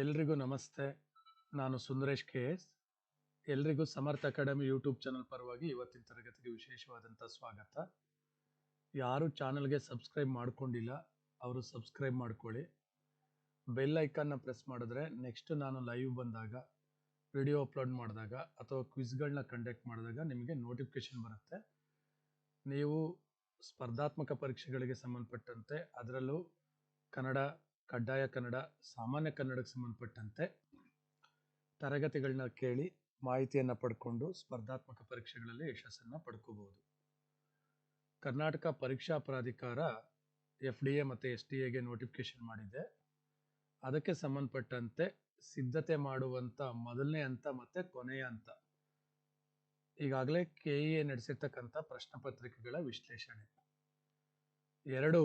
ಎಲ್ರಿಗೂ ನಮಸ್ತೆ. ನಾನು ಸುಂದರೇಶ್ ಕೆ ಎಸ್. ಎಲ್ರಿಗೂ ಸಮರ್ಥ ಅಕಾಡೆಮಿ ಯೂಟ್ಯೂಬ್ ಚಾನಲ್ ಪರವಾಗಿ ಇವತ್ತಿನ ತರಗತಿಗೆ ವಿಶೇಷವಾದಂಥ ಸ್ವಾಗತ. ಯಾರು ಚಾನಲ್ಗೆ ಸಬ್ಸ್ಕ್ರೈಬ್ ಮಾಡ್ಕೊಂಡಿಲ್ಲ, ಅವರು ಸಬ್ಸ್ಕ್ರೈಬ್ ಮಾಡ್ಕೊಳ್ಳಿ. ಬೆಲ್ ಐಕನ್ನ ಪ್ರೆಸ್ ಮಾಡಿದ್ರೆ ನೆಕ್ಸ್ಟ್ ನಾನು ಲೈವ್ ಬಂದಾಗ, ವಿಡಿಯೋ ಅಪ್ಲೋಡ್ ಮಾಡಿದಾಗ ಅಥವಾ ಕ್ವಿಜ್ಗಳನ್ನ ಕಂಡಕ್ಟ್ ಮಾಡಿದಾಗ ನಿಮಗೆ ನೋಟಿಫಿಕೇಶನ್ ಬರುತ್ತೆ. ನೀವು ಸ್ಪರ್ಧಾತ್ಮಕ ಪರೀಕ್ಷೆಗಳಿಗೆ ಸಂಬಂಧಪಟ್ಟಂತೆ ಅದರಲ್ಲೂ ಕನ್ನಡ ಕಡ್ಡಾಯ ಕನ್ನಡ, ಸಾಮಾನ್ಯ ಕನ್ನಡಕ್ಕೆ ಸಂಬಂಧಪಟ್ಟಂತೆ ತರಗತಿಗಳನ್ನ ಕೇಳಿ ಮಾಹಿತಿಯನ್ನು ಪಡ್ಕೊಂಡು ಸ್ಪರ್ಧಾತ್ಮಕ ಪರೀಕ್ಷೆಗಳಲ್ಲಿ ಯಶಸ್ಸನ್ನು ಪಡ್ಕೋಬಹುದು. ಕರ್ನಾಟಕ ಪರೀಕ್ಷಾ ಪ್ರಾಧಿಕಾರ ಎಫ್ ಡಿ ಎ ಮತ್ತು ಎಸ್ ಟಿ ಎಗೆ ನೋಟಿಫಿಕೇಶನ್ ಮಾಡಿದೆ. ಅದಕ್ಕೆ ಸಂಬಂಧಪಟ್ಟಂತೆ ಸಿದ್ಧತೆ ಮಾಡುವಂಥ ಮೊದಲನೇ ಹಂತ ಮತ್ತು ಕೊನೆಯ ಹಂತ. ಈಗಾಗಲೇ ಕೆ ಇ ಎ ನಡೆಸಿರ್ತಕ್ಕಂಥ ಪ್ರಶ್ನೆ ಪತ್ರಿಕೆಗಳ ವಿಶ್ಲೇಷಣೆ. ಎರಡು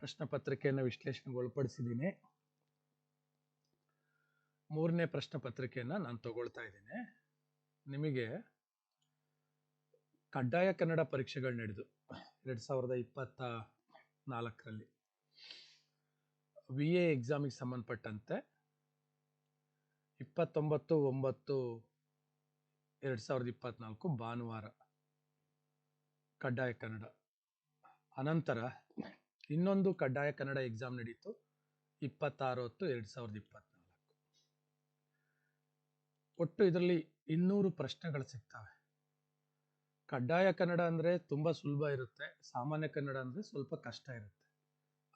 ಪ್ರಶ್ನೆ ಪತ್ರಿಕೆಯನ್ನು ವಿಶ್ಲೇಷಣೆಗೆ ಒಳಪಡಿಸಿದ್ದೀನಿ ಮೂರನೇ ಪ್ರಶ್ನೆ ಪತ್ರಿಕೆಯನ್ನು ನಾನು ತಗೊಳ್ತಾ ಇದ್ದೀನಿ. ನಿಮಗೆ ಕಡ್ಡಾಯ ಕನ್ನಡ ಪರೀಕ್ಷೆಗಳು ನಡೆದು, ಎರಡು ಸಾವಿರದ ಇಪ್ಪತ್ತ ನಾಲ್ಕರಲ್ಲಿ. ವಿ ಎ ಎಕ್ಸಾಮಿಗೆ ಸಂಬಂಧಪಟ್ಟಂತೆ ಇಪ್ಪತ್ತೊಂಬತ್ತು, ಒಂಬತ್ತು, ಎರಡು ಸಾವಿರದ ಇಪ್ಪತ್ನಾಲ್ಕು ಭಾನುವಾರ ಕಡ್ಡಾಯ ಕನ್ನಡ. ಅನಂತರ ಇನ್ನೊಂದು ಕಡ್ಡಾಯ ಕನ್ನಡ ಎಕ್ಸಾಮ್ ನಡೀತು. ಇಪ್ಪತ್ತಾರು ಹೊತ್ತು ಎರಡು ಸಾವಿರದ ಇಪ್ಪತ್ನಾಲ್ಕು. ಒಟ್ಟು ಇದರಲ್ಲಿ ಇನ್ನೂರು ಪ್ರಶ್ನೆಗಳು ಸಿಗ್ತವೆ. ಕಡ್ಡಾಯ ಕನ್ನಡ ಅಂದರೆ ತುಂಬ ಸುಲಭ ಇರುತ್ತೆ. ಸಾಮಾನ್ಯ ಕನ್ನಡ ಅಂದರೆ ಸ್ವಲ್ಪ ಕಷ್ಟ ಇರುತ್ತೆ.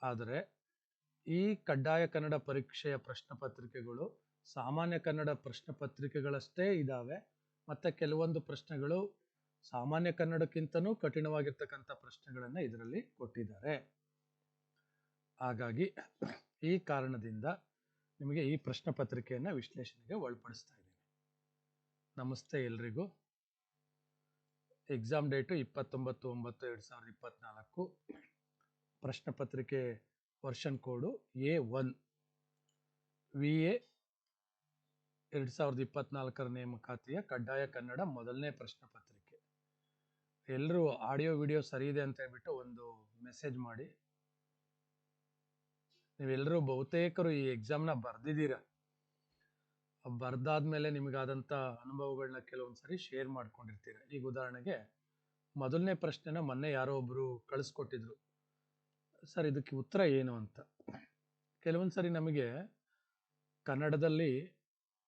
ಆದರೆ ಈ ಕಡ್ಡಾಯ ಕನ್ನಡ ಪರೀಕ್ಷೆಯ ಪ್ರಶ್ನೆ ಪತ್ರಿಕೆಗಳು ಸಾಮಾನ್ಯ ಕನ್ನಡ ಪ್ರಶ್ನೆ ಪತ್ರಿಕೆಗಳಷ್ಟೇ ಇದ್ದಾವೆ ಮತ್ತು ಕೆಲವೊಂದು ಪ್ರಶ್ನೆಗಳು ಸಾಮಾನ್ಯ ಕನ್ನಡಕ್ಕಿಂತನೂ ಕಠಿಣವಾಗಿರ್ತಕ್ಕಂಥ ಪ್ರಶ್ನೆಗಳನ್ನು ಇದರಲ್ಲಿ ಕೊಟ್ಟಿದ್ದಾರೆ. ಹಾಗಾಗಿ ಈ ಕಾರಣದಿಂದ ನಿಮಗೆ ಈ ಪ್ರಶ್ನೆ ಪತ್ರಿಕೆಯನ್ನು ವಿಶ್ಲೇಷಣೆಗೆ ಒಳಪಡಿಸ್ತಾ ಇದ್ದೀನಿ. ನಮಸ್ತೆ ಎಲ್ರಿಗೂ. ಎಕ್ಸಾಮ್ ಡೇಟು ಇಪ್ಪತ್ತೊಂಬತ್ತು, ಒಂಬತ್ತು, ಎರಡು ಸಾವಿರದ ಇಪ್ಪತ್ತ್ನಾಲ್ಕು ಪ್ರಶ್ನೆ ಪತ್ರಿಕೆ version code A one. V A ಎರಡು ಸಾವಿರದ ಇಪ್ಪತ್ನಾಲ್ಕರ ನೇಮಕಾತಿಯ ಕಡ್ಡಾಯ ಕನ್ನಡ ಮೊದಲನೇ ಪ್ರಶ್ನೆ ಪತ್ರಿಕೆ. ಎಲ್ಲರೂ ಆಡಿಯೋ ವಿಡಿಯೋ ಸರಿ ಇದೆ ಅಂತ ಹೇಳ್ಬಿಟ್ಟು ಒಂದು ಮೆಸೇಜ್ ಮಾಡಿ. ನೀವೆಲ್ಲರೂ ಬಹುತೇಕರು ಈ ಎಕ್ಸಾಮ್ನ ಬರೆದಿದ್ದೀರ? ಬರ್ದಾದ್ಮೇಲೆ ನಿಮಗಾದಂಥ ಅನುಭವಗಳನ್ನ ಕೆಲವೊಂದು ಸರಿ ಶೇರ್ ಮಾಡ್ಕೊಂಡಿರ್ತೀರ. ಈಗ ಉದಾಹರಣೆಗೆ, ಮೊದಲನೇ ಪ್ರಶ್ನೆನ ಮೊನ್ನೆ ಯಾರೋ ಒಬ್ಬರು ಕಳಿಸ್ಕೊಟ್ಟಿದ್ರು. ಸರ್, ಇದಕ್ಕೆ ಉತ್ತರ ಏನು ಅಂತ? ಕೆಲವೊಂದು ಸರಿ ನಮಗೆ ಕನ್ನಡದಲ್ಲಿ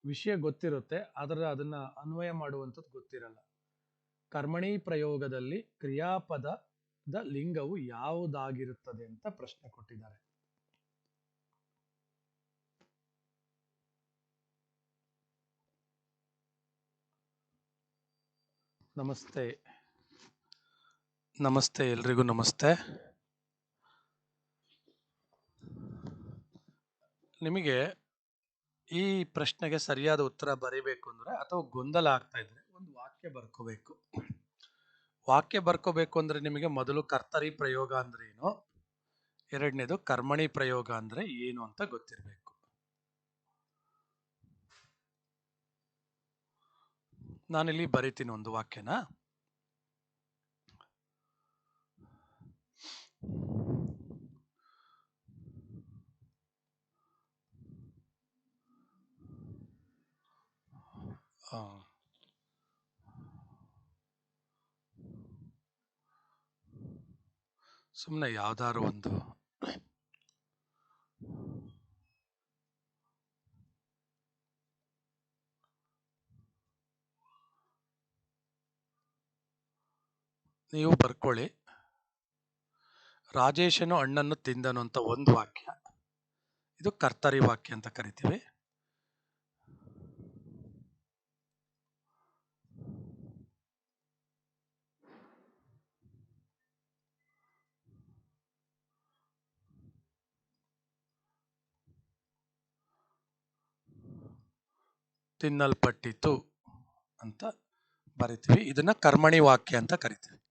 ವಿಷಯ ಗೊತ್ತಿರುತ್ತೆ, ಆದರೆ ಅದನ್ನು ಅನ್ವಯ ಮಾಡುವಂಥದ್ದು ಗೊತ್ತಿರಲ್ಲ. ಕರ್ಮಣಿ ಪ್ರಯೋಗದಲ್ಲಿ ಕ್ರಿಯಾಪದದ ಲಿಂಗವು ಯಾವುದಾಗಿರುತ್ತದೆ ಅಂತ ಪ್ರಶ್ನೆ ಕೊಟ್ಟಿದ್ದಾರೆ. ನಮಸ್ತೆ. ನಮಸ್ತೆ, ಎಲ್ರಿಗೂ ನಮಸ್ತೆ. ನಿಮಗೆ ಈ ಪ್ರಶ್ನೆಗೆ ಸರಿಯಾದ ಉತ್ತರ ಬರೀಬೇಕು ಅಂದ್ರೆ ಅಥವಾ ಗೊಂದಲ ಆಗ್ತಾ ಇದ್ರೆ ಒಂದು ವಾಕ್ಯ ಬರ್ಕೋಬೇಕು. ವಾಕ್ಯ ಬರ್ಕೋಬೇಕು ಅಂದ್ರೆ ನಿಮಗೆ ಮೊದಲು ಕರ್ತರಿ ಪ್ರಯೋಗ ಅಂದ್ರೆ ಏನು? ಎರಡನೇದು ಕರ್ಮಣಿ ಪ್ರಯೋಗ ಅಂದ್ರೆ ಏನು ಅಂತ ಗೊತ್ತಿರಬೇಕು. ನಾನಿಲ್ಲಿ ಬರಿತೀನಿ ಒಂದು ವಾಕ್ಯನ. ಸುಮ್ಮನೆ ಯಾವ್ದಾದ್ರು ಒಂದು. ನೀವು ಬರ್ಕೊಳ್ಳಿ. ರಾಜೇಶನು ಹಣ್ಣನ್ನು ತಿಂದನು ಅಂತ ಒಂದು ವಾಕ್ಯ. ಇದು ಕರ್ತರಿ ವಾಕ್ಯ ಅಂತ ಕರಿತೀವಿ. ತಿನ್ನಲ್ಪಟ್ಟಿತು ಅಂತ ಬರಿತೀವಿ. ಇದನ್ನ ಕರ್ಮಣಿ ವಾಕ್ಯ ಅಂತ ಕರಿತೀವಿ.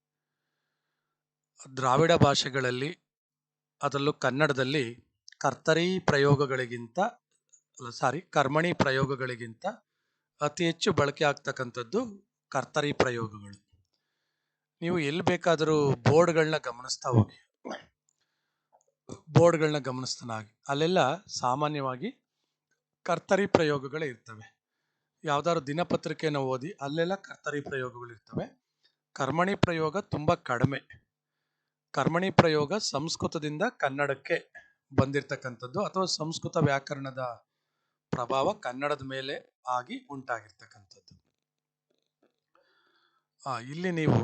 ದ್ರಾವಿಡ ಭಾಷೆಗಳಲ್ಲಿ, ಅದರಲ್ಲೂ ಕನ್ನಡದಲ್ಲಿ ಕರ್ತರಿ ಪ್ರಯೋಗಗಳಿಗಿಂತ ಸಾರಿ ಕರ್ಮಣಿ ಪ್ರಯೋಗಗಳಿಗಿಂತ ಅತಿ ಹೆಚ್ಚು ಬಳಕೆ ಆಗ್ತಕ್ಕಂಥದ್ದು ಕರ್ತರಿ ಪ್ರಯೋಗಗಳು. ನೀವು ಎಲ್ಲಿ ಬೇಕಾದರೂ ಬೋರ್ಡ್ಗಳನ್ನ ಗಮನಿಸ್ತಾ ಹೋಗಿ. ಬೋರ್ಡ್ಗಳನ್ನ ಗಮನಿಸ್ತಾನಾಗಿ. ಅಲ್ಲೆಲ್ಲ ಸಾಮಾನ್ಯವಾಗಿ ಕರ್ತರಿ ಪ್ರಯೋಗಗಳೇ ಇರ್ತವೆ. ಯಾವ್ದಾದ್ರು ದಿನಪತ್ರಿಕೆಯನ್ನು ಓದಿ ಅಲ್ಲೆಲ್ಲ ಕರ್ತರಿ ಪ್ರಯೋಗಗಳು ಇರ್ತವೆ. ಕರ್ಮಣಿ ಪ್ರಯೋಗ ತುಂಬಾ ಕಡಿಮೆ. ಕರ್ಮಣಿ ಪ್ರಯೋಗ ಸಂಸ್ಕೃತದಿಂದ ಕನ್ನಡಕ್ಕೆ ಬಂದಿರತಕ್ಕಂಥದ್ದು ಅಥವಾ ಸಂಸ್ಕೃತ ವ್ಯಾಕರಣದ ಪ್ರಭಾವ ಕನ್ನಡದ ಮೇಲೆ ಆಗಿ ಉಂಟಾಗಿರ್ತಕ್ಕಂಥದ್ದು. ಇಲ್ಲಿ ನೀವು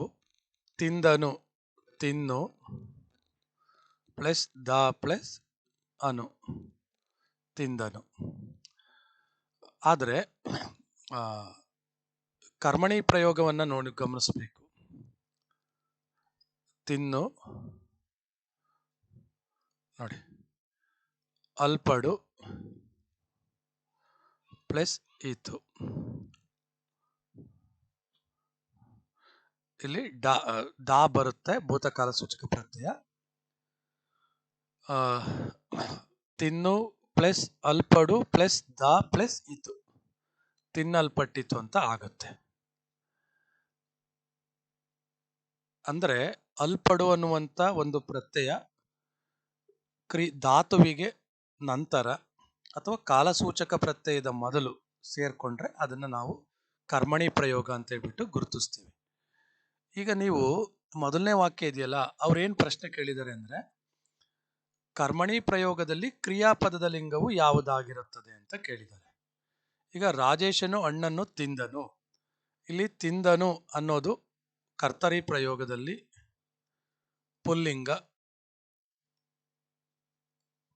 ತಿಂದನು, ತಿನ್ನು, ಪ್ಲಸ್ ದ ಪ್ಲಸ್ ಅನು, ತಿಂದನು. ಆದರೆ ಕರ್ಮಣಿ ಪ್ರಯೋಗವನ್ನು ನೋಡಿ ಗಮನಿಸಬೇಕು. ತಿನ್ನು. ನೋಡಿ. ಅಲ್ಪಡು. ಪ್ಲಸ್ ಈತು. ಇಲ್ಲಿ ಡಾ ದಾ ಬರುತ್ತೆ, ಭೂತಕಾಲ ಸೂಚಕ ಪ್ರತ್ಯಯ ತಿನ್ನು, ಪ್ಲಸ್ ಅಲ್ಪಡು, ಪ್ಲಸ್ ದಾ ಪ್ಲಸ್ ಇತು ತಿನ್ನಲ್ಪಟ್ಟಿತು ಅಂತ ಆಗುತ್ತೆ. ಅಂದ್ರೆ ಅಲ್ಪಡು ಅನ್ನುವಂತ ಒಂದು ಪ್ರತ್ಯಯ ಕ್ರಿ, ಧಾತುವಿಗೆ ನಂತರ ಅಥವಾ ಕಾಲಸೂಚಕ ಪ್ರತ್ಯಯದ ಮೊದಲು ಸೇರಿಕೊಂಡ್ರೆ ಅದನ್ನು ನಾವು ಕರ್ಮಣಿ ಪ್ರಯೋಗ ಅಂತ ಹೇಳ್ಬಿಟ್ಟು ಗುರುತಿಸ್ತೀವಿ. ಈಗ ನೀವು ಮೊದಲನೇ ವಾಕ್ಯ ಇದೆಯಲ್ಲ, ಅವ್ರೇನ್ ಪ್ರಶ್ನೆ ಕೇಳಿದ್ದಾರೆ ಅಂದ್ರೆ, ಕರ್ಮಣಿ ಪ್ರಯೋಗದಲ್ಲಿ ಕ್ರಿಯಾಪದದ ಲಿಂಗವು ಯಾವುದಾಗಿರುತ್ತದೆ ಅಂತ ಕೇಳಿದ್ದಾರೆ. ಈಗ ರಾಜೇಶನು ಅಣ್ಣನ್ನು ತಿಂದನು. ಇಲ್ಲಿ ತಿಂದನು ಅನ್ನೋದು ಕರ್ತರಿ ಪ್ರಯೋಗದಲ್ಲಿ ಪುಲ್ಲಿಂಗ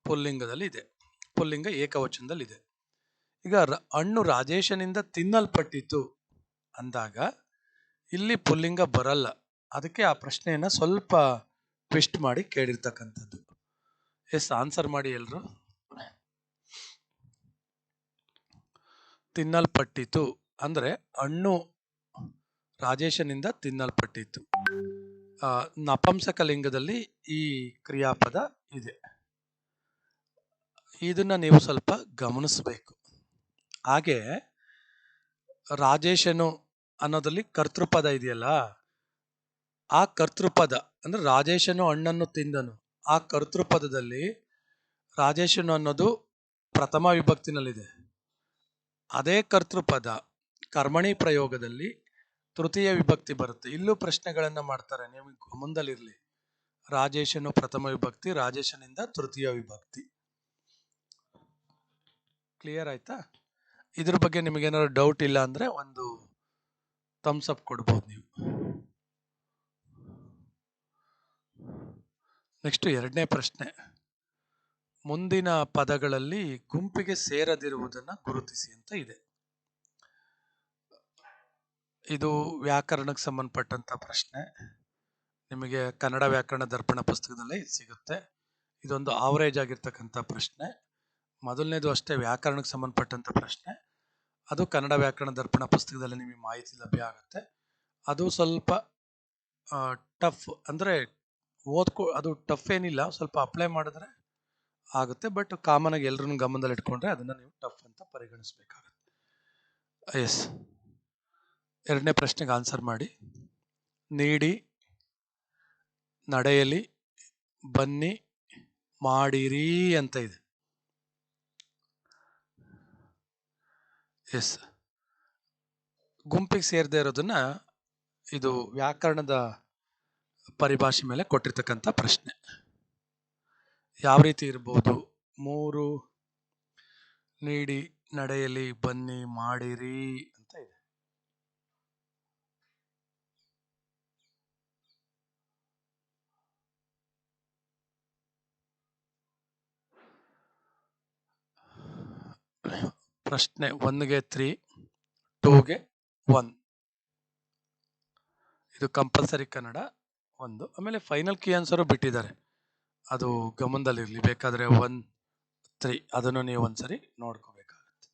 ಪುಲ್ಲಿಂಗದಲ್ಲಿ ಇದೆ. ಪುಲ್ಲಿಂಗ ಏಕವಚನದಲ್ಲಿ ಇದೆ ಈಗ ಹಣ್ಣು ರಾಜೇಶನಿಂದ ತಿನ್ನಲ್ಪಟ್ಟಿತು ಅಂದಾಗ ಇಲ್ಲಿ ಪುಲ್ಲಿಂಗ ಬರಲ್ಲ. ಅದಕ್ಕೆ ಆ ಪ್ರಶ್ನೆಯನ್ನ ಸ್ವಲ್ಪ ಟ್ವಿಸ್ಟ್ ಮಾಡಿ ಕೇಳಿರ್ತಕ್ಕಂಥದ್ದು. ಎಸ್ ಆನ್ಸರ್ ಮಾಡಿ ಎಲ್ರು? ತಿನ್ನಲ್ಪಟ್ಟಿತು ಅಂದ್ರೆ ಹಣ್ಣು ರಾಜೇಶನಿಂದ ತಿನ್ನಲ್ಪಟ್ಟಿತು ಆ, ನಪಂಸಕ ಲಿಂಗದಲ್ಲಿ ಈ ಕ್ರಿಯಾಪದ ಇದೆ. ಇದನ್ನ ನೀವು ಸ್ವಲ್ಪ ಗಮನಿಸಬೇಕು. ಹಾಗೆ ರಾಜೇಶನು ಅನ್ನೋದಲ್ಲಿ ಕರ್ತೃಪದ ಇದೆಯಲ್ಲ, ಆ ಕರ್ತೃಪದ, ಅಂದ್ರೆ ರಾಜೇಶನು ಹಣ್ಣನ್ನು ತಿಂದನು, ಆ ಕರ್ತೃಪದದಲ್ಲಿ ರಾಜೇಶನು ಅನ್ನೋದು ಪ್ರಥಮ ವಿಭಕ್ತಿನಲ್ಲಿದೆ. ಅದೇ ಕರ್ತೃಪದ ಕರ್ಮಣಿ ಪ್ರಯೋಗದಲ್ಲಿ ತೃತೀಯ ವಿಭಕ್ತಿ ಬರುತ್ತೆ. ಇಲ್ಲೂ ಪ್ರಶ್ನೆಗಳನ್ನು ಮಾಡ್ತಾರೆ. ನೀವು ಮುಂದಲಿರಲಿ ರಾಜೇಶನು ಪ್ರಥಮ ವಿಭಕ್ತಿ, ರಾಜೇಶನಿಂದ ತೃತೀಯ ವಿಭಕ್ತಿ. ಕ್ಲಿಯರ್ ಆಯ್ತಾ? ಇದ್ರ ಬಗ್ಗೆ ನಿಮಗೇನಾದ್ರು ಡೌಟ್ ಇಲ್ಲ ಅಂದ್ರೆ ಒಂದು ಥಮ್ಸ್ ಅಪ್ ಕೊಡ್ಬೋದು ನೀವು. ನೆಕ್ಸ್ಟ್ ಎರಡನೇ ಪ್ರಶ್ನೆ. ಮುಂದಿನ ಪದಗಳಲ್ಲಿ ಗುಂಪಿಗೆ ಸೇರದಿರುವುದನ್ನು ಗುರುತಿಸಿ ಅಂತ ಇದೆ. ಇದು ವ್ಯಾಕರಣಕ್ಕೆ ಸಂಬಂಧಪಟ್ಟಂತ ಪ್ರಶ್ನೆ. ನಿಮಗೆ ಕನ್ನಡ ವ್ಯಾಕರಣ ದರ್ಪಣ ಪುಸ್ತಕದಲ್ಲಿ ಸಿಗುತ್ತೆ. ಇದೊಂದು ಆವರೇಜ್ ಆಗಿರ್ತಕ್ಕಂಥ ಪ್ರಶ್ನೆ. ಮೊದಲನೇದು ಅಷ್ಟೇ ವ್ಯಾಕರಣಕ್ಕೆ ಸಂಬಂಧಪಟ್ಟಂತ ಪ್ರಶ್ನೆ. ಅದು ಕನ್ನಡ ವ್ಯಾಕರಣ ದರ್ಪಣ ಪುಸ್ತಕದಲ್ಲಿ ನಿಮಗೆ ಮಾಹಿತಿ ಲಭ್ಯ ಆಗುತ್ತೆ. ಅದು ಸ್ವಲ್ಪ ಟಫ್ ಅಂದರೆ ಓದ್ಕೊ, ಅದು ಟಫ್ ಏನಿಲ್ಲ. ಸ್ವಲ್ಪ ಅಪ್ಲೈ ಮಾಡಿದ್ರೆ ಆಗುತ್ತೆ. ಬಟ್ ಕಾಮನ್ ಆಗಿ ಎಲ್ಲರನ್ನು ಗಮನದಲ್ಲಿ ಇಟ್ಕೊಂಡ್ರೆ ಅದನ್ನು ನೀವು ಟಫ್ ಅಂತ ಪರಿಗಣಿಸ್ಬೇಕಾಗುತ್ತೆ. ಎಸ್ ಎರಡನೇ ಪ್ರಶ್ನೆಗೆ ಆನ್ಸರ್ ಮಾಡಿ. ನೀಡಿ, ನಡೆಯಲಿ, ಬನ್ನಿ, ಮಾಡಿರಿ ಅಂತ ಇದೆ. ಎಸ್ ಗುಂಪಿಗೆ ಸೇರದೇ ಇರೋದನ್ನ ಇದು ವ್ಯಾಕರಣದ ಪರಿಭಾಷೆ ಮೇಲೆ ಕೊಟ್ಟಿರ್ತಕ್ಕಂಥ ಪ್ರಶ್ನೆ. ಯಾವ ರೀತಿ ಇರ್ಬೋದು? ಮೂರು, ನೀಡಿ, ನಡೆಯಲಿ, ಬನ್ನಿ, ಮಾಡಿರಿ. ಪ್ರಶ್ನೆ ಒನ್ಗೆ ತ್ರೀ, ಟೂಗೆ ಒನ್. ಇದು ಕಂಪಲ್ಸರಿ ಕನ್ನಡ ಒಂದು. ಆಮೇಲೆ ಫೈನಲ್ ಕೀ ಆನ್ಸರು ಬಿಟ್ಟಿದ್ದಾರೆ. ಅದು ಗಮನದಲ್ಲಿರಲಿ, ಬೇಕಾದರೆ ಒನ್, ತ್ರೀ, ಅದನ್ನು ನೀವು ಒಂದ್ಸರಿ ನೋಡ್ಕೋಬೇಕಾಗತ್ತೆ.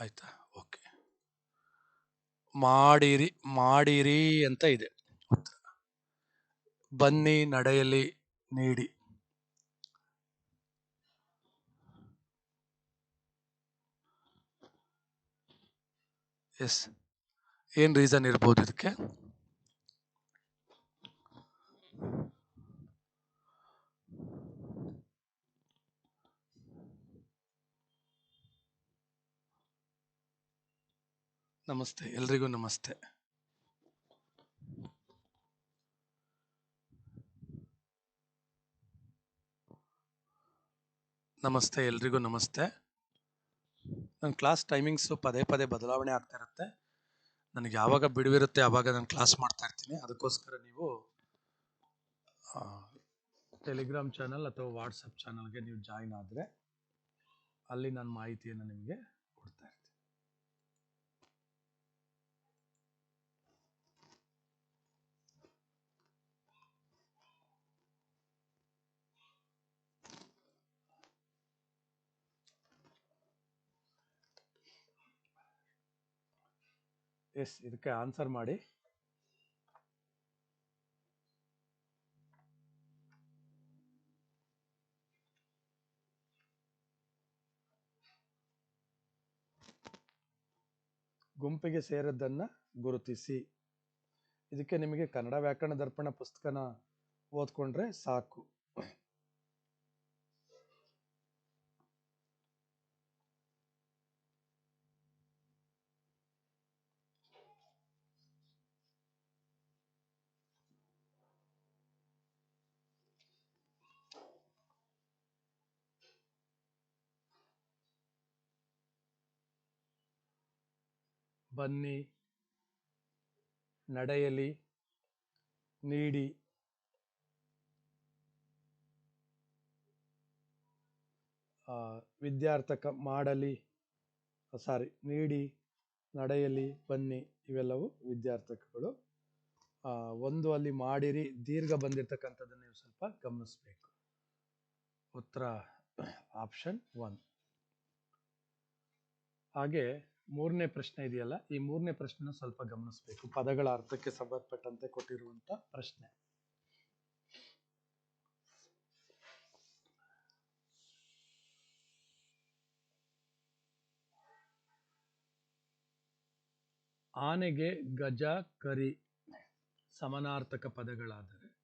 ಆಯ್ತಾ? ಓಕೆ. ಮಾಡಿರಿ ಮಾಡಿರಿ ಅಂತ ಇದೆ ಬನ್ನಿ, ನಡೆಯಲಿ, ನೀಡಿ. ಎಸ್ ಏನು ರೀಸನ್ ಇರ್ಬೋದು ಇದಕ್ಕೆ ನಮಸ್ತೆ. ಎಲ್ರಿಗೂ ನಮಸ್ತೆ. ನಮಸ್ತೆ. ಎಲ್ರಿಗೂ ನಮಸ್ತೆ. ನನ್ನ ಕ್ಲಾಸ್ ಟೈಮಿಂಗ್ಸು ಪದೇ ಪದೇ ಬದಲಾವಣೆ ಆಗ್ತಾ ಇರುತ್ತೆ. ನನಗೆ ಯಾವಾಗ ಬಿಡುವಿರುತ್ತೆ ಆವಾಗ ನಾನು ಕ್ಲಾಸ್ ಮಾಡ್ತಾ ಇರ್ತೀನಿ. ಅದಕ್ಕೋಸ್ಕರ ನೀವು ಟೆಲಿಗ್ರಾಮ್ ಚಾನಲ್ ಅಥವಾ ವಾಟ್ಸಪ್ ಚಾನಲ್ಗೆ ನೀವು ಜಾಯಿನ್ ಆದರೆ ಅಲ್ಲಿ ನನ್ನ ಮಾಹಿತಿಯನ್ನು ನಿಮಗೆ ಕೊಡ್ತಾ ಇರ್ತೀನಿ ಎಸ್, ಇದಕ್ಕೆ ಆನ್ಸರ್ ಮಾಡಿ. ಗುಂಪಿಗೆ ಸೇರದ್ದನ್ನು ಗುರುತಿಸಿ. ಇದಕ್ಕೆ ನಿಮಗೆ ಕನ್ನಡ ವ್ಯಾಕರಣ ದರ್ಪಣ ಪುಸ್ತಕನ ಓದ್ಕೊಂಡ್ರೆ ಸಾಕು. ಬನ್ನಿ. ನಡೆಯಲಿ, ನೀಡಿ. ವಿದ್ಯಾರ್ಥಕ ಮಾಡಲಿ, ಸಾರಿ, ನೀಡಿ, ನಡೆಯಲಿ, ಬನ್ನಿ, ಇವೆಲ್ಲವೂ ವಿದ್ಯಾರ್ಥಕಗಳು. ಒಂದು ಅಲ್ಲಿ ಮಾಡಿರಿ, ದೀರ್ಘ ಬಂದಿರತಕ್ಕಂಥದ್ದನ್ನು ನೀವು ಸ್ವಲ್ಪ ಗಮನಿಸಬೇಕು. ಉತ್ತರ ಆಪ್ಷನ್ ಒನ್ ಹಾಗೆ ಮೂರನೇ ಪ್ರಶ್ನೆ ಇದೆಯಲ್ಲ? ಈ ಮೂರನೇ ಪ್ರಶ್ನೆನ ಸ್ವಲ್ಪ ಗಮನಿಸಬೇಕು. ಪದಗಳ ಅರ್ಥಕ್ಕೆ ಸಂಬಂಧಪಟ್ಟಂತೆ ಕೊಟ್ಟಿರುವಂತ ಪ್ರಶ್ನೆ. ಆನೆಗೆ ಗಜ, ಕರಿ ಸಮಾನಾರ್ಥಕ ಪದಗಳಾದರೆ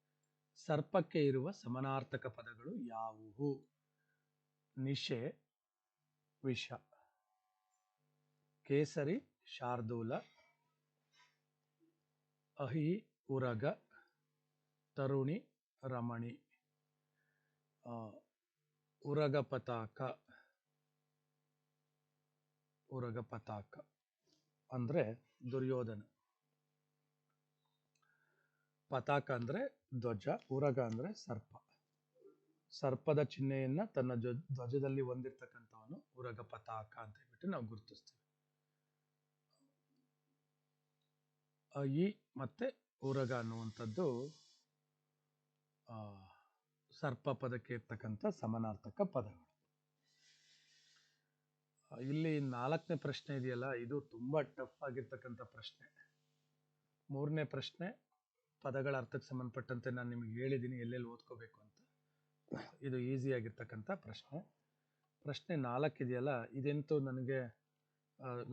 ಸರ್ಪಕ್ಕೆ ಇರುವ ಸಮನಾರ್ಥಕ ಪದಗಳು ಯಾವುವು? ನಿಶೆ, ವಿಷ. ಕೇಸರಿ, ಶಾರ್ದೂಲ, ಅಹಿ, ಉರಗ, ತರುಣಿ, ರಮಣಿ. ಉರಗ ಪತಾಕ ಉರಗ ಪತಾಕ ಅಂದ್ರೆ ದುರ್ಯೋಧನ. ಪತಾಕ ಅಂದ್ರೆ ಧ್ವಜ, ಉರಗ ಅಂದ್ರೆ ಸರ್ಪ. ಸರ್ಪದ ಚಿಹ್ನೆಯನ್ನ ತನ್ನ ಧ್ವಜದಲ್ಲಿ ಹೊಂದಿರ್ತಕ್ಕಂಥವನು ಉರಗ ಪತಾಕ ಅಂತ ಹೇಳ್ಬಿಟ್ಟು ನಾವು ಗುರುತಿಸ್ತೀವಿ. ಈ ಮತ್ತೆ ಊರಗ ಅನ್ನುವಂಥದ್ದು ಸರ್ಪ ಪದಕ್ಕೆ ಇರ್ತಕ್ಕಂಥ ಸಮನಾರ್ಥಕ ಪದಗಳು. ಇಲ್ಲಿ ನಾಲ್ಕನೇ ಪ್ರಶ್ನೆ ಇದೆಯಲ್ಲ, ಇದು ತುಂಬಾ ಟಫ್ ಆಗಿರ್ತಕ್ಕಂಥ ಪ್ರಶ್ನೆ. ಮೂರನೇ ಪ್ರಶ್ನೆ, ಪದಗಳ ಅರ್ಥಕ್ಕೆ ಸಂಬಂಧಪಟ್ಟಂತೆ ನಾನು ನಿಮಗೆ ಹೇಳಿದ್ದೀನಿ ಎಲ್ಲೆಲ್ಲಿ ಓದ್ಕೋಬೇಕು ಅಂತ. ಇದು ಈಸಿ ಆಗಿರ್ತಕ್ಕಂಥ ಪ್ರಶ್ನೆ. ಪ್ರಶ್ನೆ ನಾಲ್ಕು ಇದೆಯಲ್ಲ, ಇದಂತೂ ನನಗೆ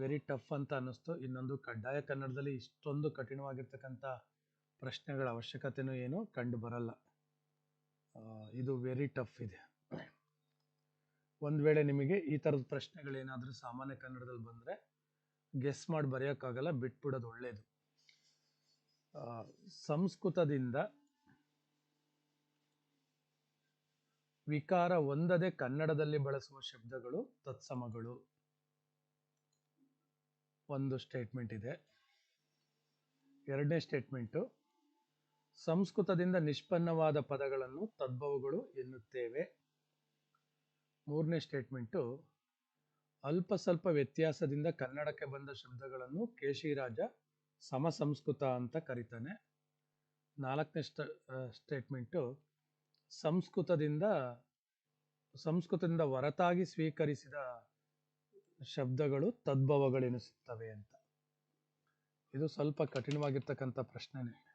ವೆರಿ ಟಫ್ ಅಂತ ಅನ್ನಿಸ್ತು. ಇನ್ನೊಂದು ಕಡ್ಡಾಯ ಕನ್ನಡದಲ್ಲಿ ಇಷ್ಟೊಂದು ಕಠಿಣವಾಗಿರ್ತಕ್ಕಂಥ ಪ್ರಶ್ನೆಗಳ ಅವಶ್ಯಕತೆನೂ ಏನು ಕಂಡು ಬರಲ್ಲ. ಇದು ವೆರಿ ಟಫ್ ಇದೆ. ಒಂದು ವೇಳೆ ನಿಮಗೆ ಈ ಥರದ ಪ್ರಶ್ನೆಗಳೇನಾದರೂ ಸಾಮಾನ್ಯ ಕನ್ನಡದಲ್ಲಿ ಬಂದರೆ ಗೆಸ್ ಮಾಡಿ ಬರೆಯೋಕ್ಕಾಗಲ್ಲ, ಬಿಟ್ಬಿಡೋದು ಒಳ್ಳೆಯದು ಸಂಸ್ಕೃತದಿಂದ ವಿಕಾರ ಹೊಂದದೆ ಕನ್ನಡದಲ್ಲಿ ಬಳಸುವ ಶಬ್ದಗಳು ತತ್ಸಮಗಳು. ಒಂದು ಸ್ಟೇಟ್ಮೆಂಟ್ ಇದೆ. ಎರಡನೇ ಸ್ಟೇಟ್ಮೆಂಟು ಸಂಸ್ಕೃತದಿಂದ ನಿಷ್ಪನ್ನವಾದ ಪದಗಳನ್ನು ತದ್ಭವಗಳು ಎನ್ನುತ್ತೇವೆ. ಮೂರನೇ ಸ್ಟೇಟ್ಮೆಂಟು ಅಲ್ಪ ಸ್ವಲ್ಪ ವ್ಯತ್ಯಾಸದಿಂದ ಕನ್ನಡಕ್ಕೆ ಬಂದ ಶಬ್ದಗಳನ್ನು ಕೇಶಿರಾಜ ಸಮಸಂಸ್ಕೃತ ಅಂತ ಕರೀತಾನೆ. ನಾಲ್ಕನೇ ಸ್ಟ ಸ್ಟೇಟ್ಮೆಂಟು ಸಂಸ್ಕೃತದಿಂದ ಸಂಸ್ಕೃತದಿಂದ ಹೊರತಾಗಿ ಸ್ವೀಕರಿಸಿದ ಶಬ್ದಗಳು ತದ್ಭವಗಳೆನಿಸುತ್ತವೆ ಅಂತ. ಇದು ಸ್ವಲ್ಪ ಕಠಿಣವಾಗಿರ್ತಕ್ಕಂಥ ಪ್ರಶ್ನೆನೇ.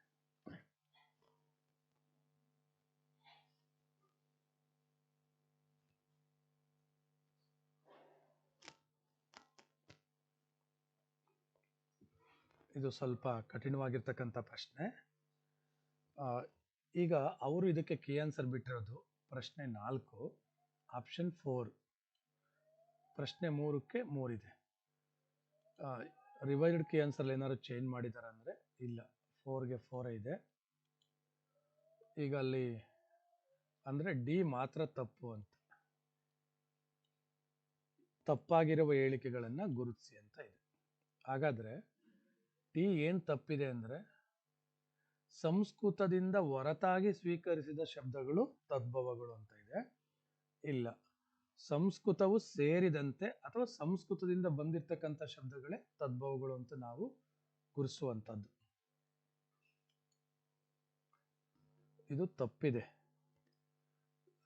ಇದು ಸ್ವಲ್ಪ ಕಠಿಣವಾಗಿರ್ತಕ್ಕಂಥ ಪ್ರಶ್ನೆ. ಈಗ ಅವರು ಇದಕ್ಕೆ ಕೀ ಆನ್ಸರ್ ಬಿಟ್ಟಿರೋದು ಪ್ರಶ್ನೆ ನಾಲ್ಕು. ಆಪ್ಷನ್ ಫೋರ್ ಪ್ರಶ್ನೆ ಮೂರಕ್ಕೆ ಮೂರಿದೆ. ರಿವೈಸ್ಡ್ ಕೆ ಆನ್ಸರ್ ಏನಾದ್ರು ಚೇಂಜ್ ಮಾಡಿದ್ದಾರೆ ಅಂದರೆ ಇಲ್ಲ. ಫೋರ್ಗೆ ಫೋರ್ ಇದೆ. ಈಗ ಅಲ್ಲಿ ಅಂದರೆ ಡಿ ಮಾತ್ರ ತಪ್ಪು ಅಂತ. ತಪ್ಪಾಗಿರುವ ಹೇಳಿಕೆಗಳನ್ನು ಗುರುತಿಸಿ ಅಂತ ಇದೆ. ಹಾಗಾದರೆ ಡಿ ಏನು ತಪ್ಪಿದೆ ಅಂದರೆ ಸಂಸ್ಕೃತದಿಂದ ಹೊರತಾಗಿ ಸ್ವೀಕರಿಸಿದ ಶಬ್ದಗಳು ತದ್ಭವಗಳು ಅಂತ ಇದೆ. ಇಲ್ಲ. ಸಂಸ್ಕೃತವು ಸೇರಿದಂತೆ ಅಥವಾ ಸಂಸ್ಕೃತದಿಂದ ಬಂದಿರತಕ್ಕಂಥ ಶಬ್ದಗಳೇ ತದ್ಭವಗಳು ಅಂತ ನಾವು ಗುರುಸುವಂಥದ್ದು. ಇದು ತಪ್ಪಿದೆ.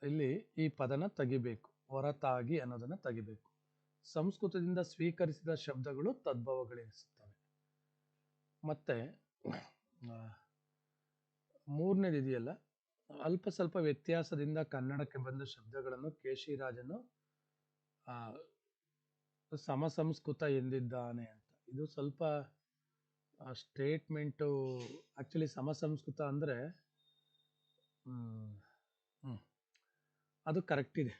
ಇಲ್ಲಿ ಈ ಪದನ ತೆಗಿಬೇಕು, ಹೊರತಾಗಿ ಅನ್ನೋದನ್ನ ತೆಗಿಬೇಕು. ಸಂಸ್ಕೃತದಿಂದ ಸ್ವೀಕರಿಸಿದ ಶಬ್ದಗಳು ತದ್ಭವಗಳೆನಿಸುತ್ತವೆ ಮತ್ತೆ ಮೂರನೇದು ಇದೆಯಲ್ಲ ಅಲ್ಪ ಸ್ವಲ್ಪ ವ್ಯತ್ಯಾಸದಿಂದ ಕನ್ನಡಕ್ಕೆ ಬಂದ ಶಬ್ದಗಳನ್ನು ಕೇಶಿರಾಜನು ಸಮಸಂಸ್ಕೃತ ಎಂದಿದ್ದಾನೆ ಅಂತ. ಇದು ಸ್ವಲ್ಪ ಸ್ಟೇಟ್ಮೆಂಟು ಆ್ಯಕ್ಚುಲಿ ಸಮಸಂಸ್ಕೃತ ಅಂದರೆ ಅದು ಕರೆಕ್ಟ್ ಇದೆ.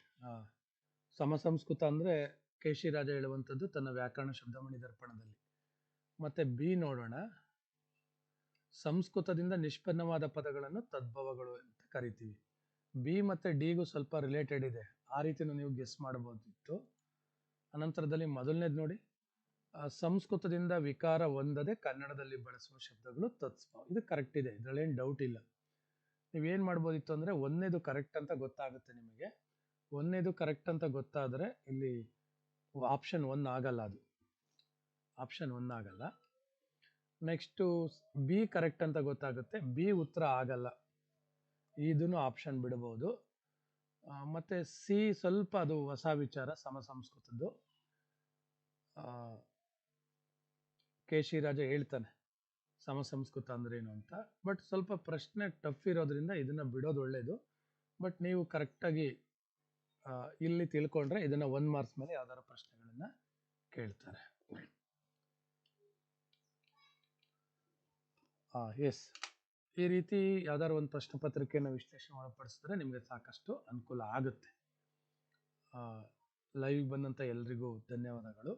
ಸಮಸಂಸ್ಕೃತ ಅಂದರೆ ಕೇಶಿರಾಜ ಹೇಳುವಂಥದ್ದು ತನ್ನ ವ್ಯಾಕರಣ ಶಬ್ದಮಣಿ ದರ್ಪಣದಲ್ಲಿ ಮತ್ತೆ ಬಿ ನೋಡೋಣ. ಸಂಸ್ಕೃತದಿಂದ ನಿಷ್ಪನ್ನವಾದ ಪದಗಳನ್ನು ತದ್ಭವಗಳು ಅಂತ. ಕರಿತೀವಿ. ಬಿ ಮತ್ತು ಡಿಗೂ ಸ್ವಲ್ಪ ರಿಲೇಟೆಡ್ ಇದೆ. ಆ ರೀತಿನೂ ನೀವು ಗೆಸ್ ಮಾಡ್ಬೋದಿತ್ತು ಅನಂತರದಲ್ಲಿ ಮೊದಲನೇದು ನೋಡಿ. ಸಂಸ್ಕೃತದಿಂದ ವಿಕಾರ ಹೊಂದದೆ ಕನ್ನಡದಲ್ಲಿ ಬಳಸುವ ಶಬ್ದಗಳು ತತ್ಸ್ಮ ಇದು ಕರೆಕ್ಟ್ ಇದೆ. ಇದರಲ್ಲೇನು ಡೌಟ್ ಇಲ್ಲ. ನೀವೇನು ಮಾಡ್ಬೋದಿತ್ತು ಅಂದರೆ ಒಂದೇದು ಕರೆಕ್ಟ್ ಅಂತ ಗೊತ್ತಾಗುತ್ತೆ ನಿಮಗೆ. ಒಂದೇದು ಕರೆಕ್ಟ್ ಅಂತ ಗೊತ್ತಾದರೆ ಇಲ್ಲಿ ಆಪ್ಷನ್ ಒನ್ ಆಗಲ್ಲ ಅದು. ಆಪ್ಷನ್ ಒನ್ ಆಗಲ್ಲ. ನೆಕ್ಸ್ಟು ಬಿ ಕರೆಕ್ಟ್ ಅಂತ ಗೊತ್ತಾಗುತ್ತೆ. ಬಿ ಉತ್ತರ ಆಗಲ್ಲ. ಇದನ್ನು ಆಪ್ಷನ್ ಬಿಡಬಹುದು. ಮತ್ತೆ ಸಿ ಸ್ವಲ್ಪ ಅದು ಹೊಸ ವಿಚಾರ ಸಮ ಸಂಸ್ಕೃತದ್ದು. ಆ, ಕೆ ಶಿ ರಾಜ ಹೇಳ್ತಾನೆ ಸಮ ಸಂಸ್ಕೃತ ಅಂದ್ರೆ ಏನು ಅಂತ. ಬಟ್ ಸ್ವಲ್ಪ ಪ್ರಶ್ನೆ ಟಫ್ ಇರೋದ್ರಿಂದ ಇದನ್ನ ಬಿಡೋದು ಒಳ್ಳೆಯದು ಬಟ್ ನೀವು ಕರೆಕ್ಟಾಗಿ ಇಲ್ಲಿ ತಿಳ್ಕೊಂಡ್ರೆ ಇದನ್ನ ಒನ್ ಮಾರ್ಕ್ಸ್ ಮೇಲೆ ಯಾವ್ದಾದ್ರು ಪ್ರಶ್ನೆಗಳನ್ನ ಕೇಳ್ತಾರೆ. ಎಸ್ ಈ ರೀತಿ ಯಾವ್ದಾದ್ರು ಒಂದು ಪ್ರಶ್ನೆ ಪತ್ರಿಕೆಯನ್ನು ವಿಶ್ಲೇಷಣೆ ಒಳಪಡಿಸಿದ್ರೆ ನಿಮಗೆ ಸಾಕಷ್ಟು ಅನುಕೂಲ ಆಗುತ್ತೆ. ಲೈವ್ ಬಂದಂಥ ಎಲ್ರಿಗೂ ಧನ್ಯವಾದಗಳು.